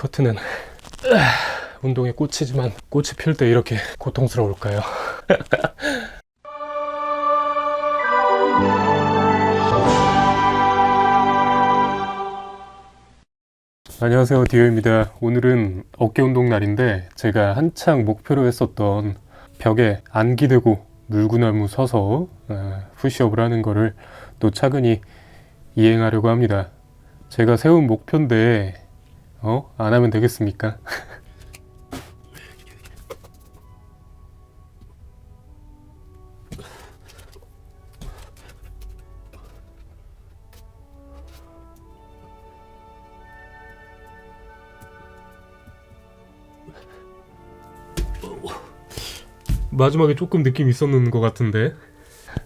스쿼트는 운동의 꽃이지만 꽃이 필 때 이렇게 고통스러울까요? 안녕하세요 디오입니다 오늘은 어깨 운동 날인데 제가 한창 목표로 했었던 벽에 안기대고 물구나무 서서 어, 푸시업을 하는 거를 또 차근히 이행하려고 합니다 제가 세운 목표인데 어? 안 하면 되겠습니까? 마지막에 조금 느낌 있었는 것 같은데.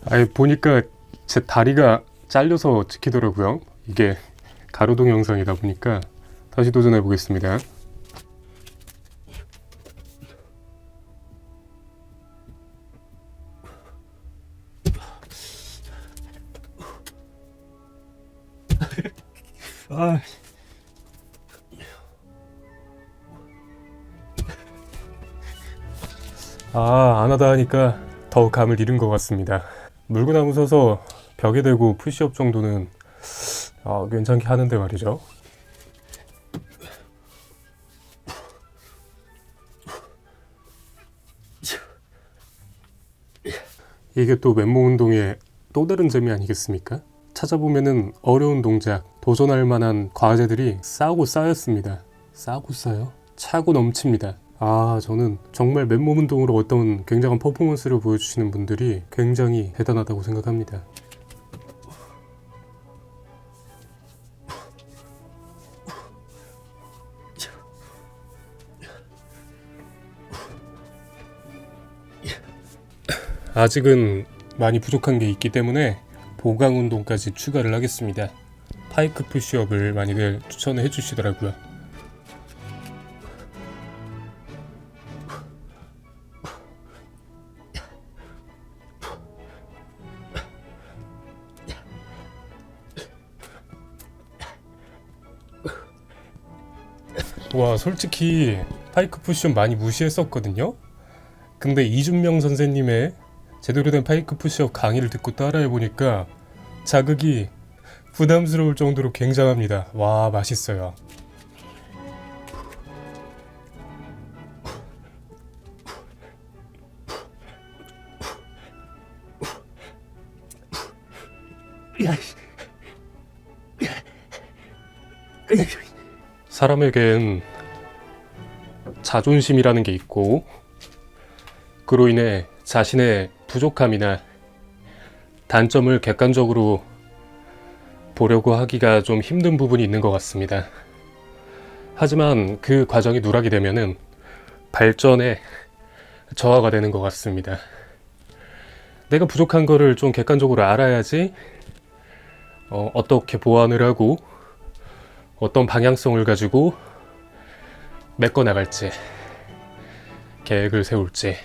아니 보니까 제 다리가 잘려서 찍히더라고요. 이게 가로등 영상이다 보니까 다시 도전해 보겠습니다. 아. 아, 안 하다 하니까 더 감을 잃은 것 같습니다. 물구나무 서서 벽에 대고 푸시업 정도는 아, 괜찮게 하는데 말이죠. 이게 또 맨몸 운동의 또 다른 재미 아니겠습니까? 찾아보면은 어려운 동작, 도전할 만한 과제들이 쌓고 쌓였습니다. 쌓고 쌓여? 차고 넘칩니다. 아, 저는 정말 맨몸 운동으로 어떤 굉장한 퍼포먼스를 보여주시는 분들이 굉장히 대단하다고 생각합니다. 아직은 많이 부족한 게 있기 때문에 보강 운동까지 추가를 하겠습니다. 파이크 푸시업을 많이들 추천해 주시더라고요. 와 솔직히 파이크 푸시업 많이 무시했었거든요. 근데 이준명 선생님의 제대로 된 파이크 푸시업 강의를 듣고 따라해 보니까 자극이 부담스러울 정도로 굉장합니다. 와 맛있어요. 사람에겐 자존심이라는 게 있고 그로 인해 자신의 부족함이나 단점을 객관적으로 보려고 하기가 좀 힘든 부분이 있는 것 같습니다. 하지만 그 과정이 누락이 되면은 발전에 저하가 되는 것 같습니다. 내가 부족한 거를 좀 객관적으로 알아야지 어, 어떻게 보완을 하고 어떤 방향성을 가지고 메꿔 나갈지 계획을 세울지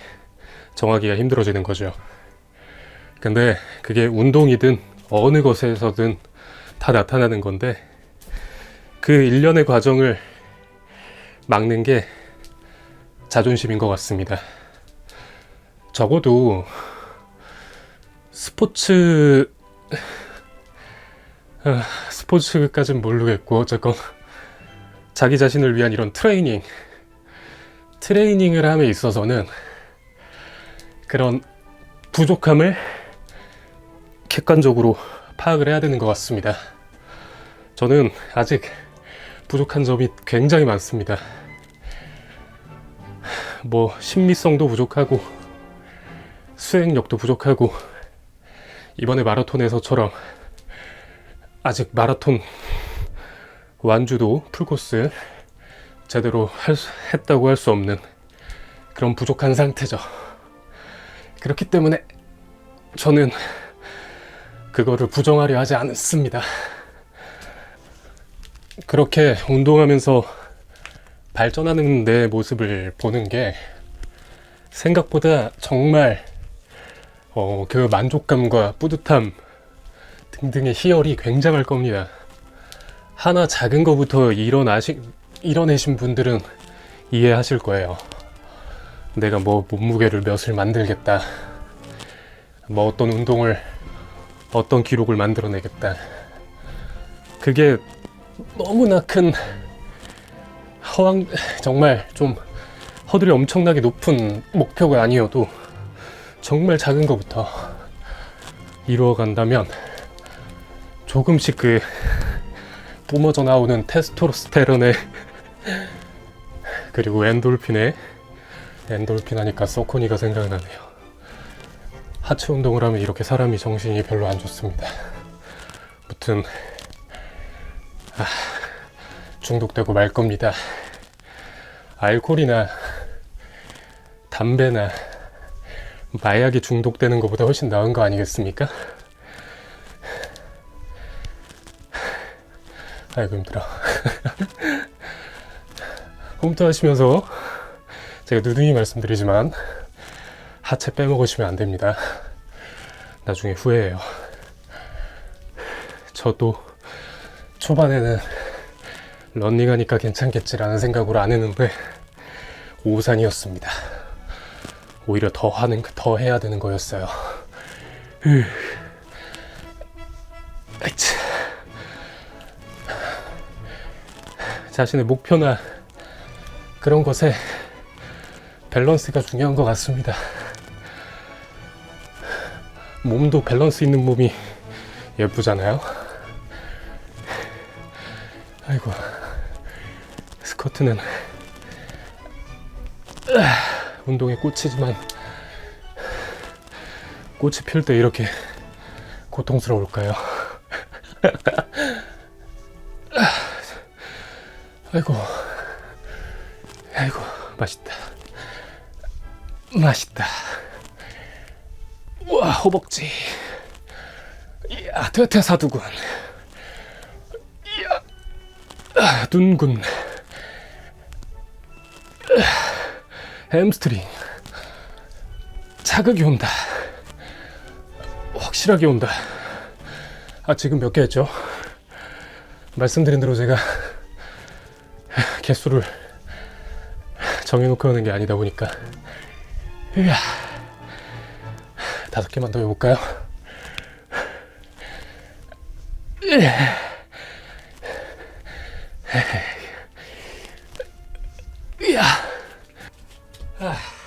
정하기가 힘들어지는 거죠. 근데 그게 운동이든 어느 것에서든 다 나타나는 건데 그 일련의 과정을 막는 게 자존심인 것 같습니다. 적어도 스포츠 아, 스포츠까진 모르겠고 어쨌건 자기 자신을 위한 이런 트레이닝 트레이닝을 함에 있어서는 그런 부족함을 객관적으로 파악을 해야 되는 것 같습니다. 저는 아직 부족한 점이 굉장히 많습니다. 뭐 심미성도 부족하고 수행력도 부족하고 이번에 마라톤에서처럼 아직 마라톤 완주도 풀코스 제대로 할 수- 했다고 할 수 없는 그런 부족한 상태죠. 그렇기 때문에 저는 그거를 부정하려 하지 않습니다. 그렇게 운동하면서 발전하는 내 모습을 보는 게 생각보다 정말 어, 그 만족감과 뿌듯함 등등의 희열이 굉장할 겁니다. 하나 작은 거부터 일어나시 이뤄내신 분들은 이해하실 거예요. 내가 뭐 몸무게를 몇을 만들겠다. 뭐 어떤 운동을 어떤 기록을 만들어내겠다. 그게 너무나 큰 허황 정말 좀 허들이 엄청나게 높은 목표가 아니어도 정말 작은 것부터 이루어 간다면 조금씩 그 뿜어져 나오는 테스토스테론의 그리고 엔돌핀의 엔돌핀 하니까 소코니가 생각나네요. 하체 운동을 하면 이렇게 사람이 정신이 별로 안 좋습니다. 무튼 아, 중독되고 말 겁니다. 알코올이나 담배나 마약이 중독되는 것보다 훨씬 나은 거 아니겠습니까? 아이고 힘들어. 홈트 하시면서 제가 누누이 말씀드리지만 하체 빼먹으시면 안 됩니다. 나중에 후회해요. 저도 초반에는 런닝하니까 괜찮겠지라는 생각으로 안 했는데 오산이었습니다. 오히려 더 하는 더 해야 되는 거였어요. 자신의 목표나 그런 것에 밸런스가 중요한 것 같습니다. 몸도 밸런스 있는 몸이 예쁘잖아요. 아이고 스쿼트는 운동의 꽃이지만 꽃이 필 때 이렇게 고통스러울까요? 아이고 아이고 맛있다 맛있다. 우와 허벅지. 이야 퇴퇴사두근 이야 아, 눈군. 아, 햄스트링. 자극이 온다. 확실하게 온다. 아 지금 몇 개 했죠? 말씀드린 대로 제가 개수를 정해놓고 하는 게 아니다 보니까 이야 다섯 개만 더 해볼까요? 이야 아.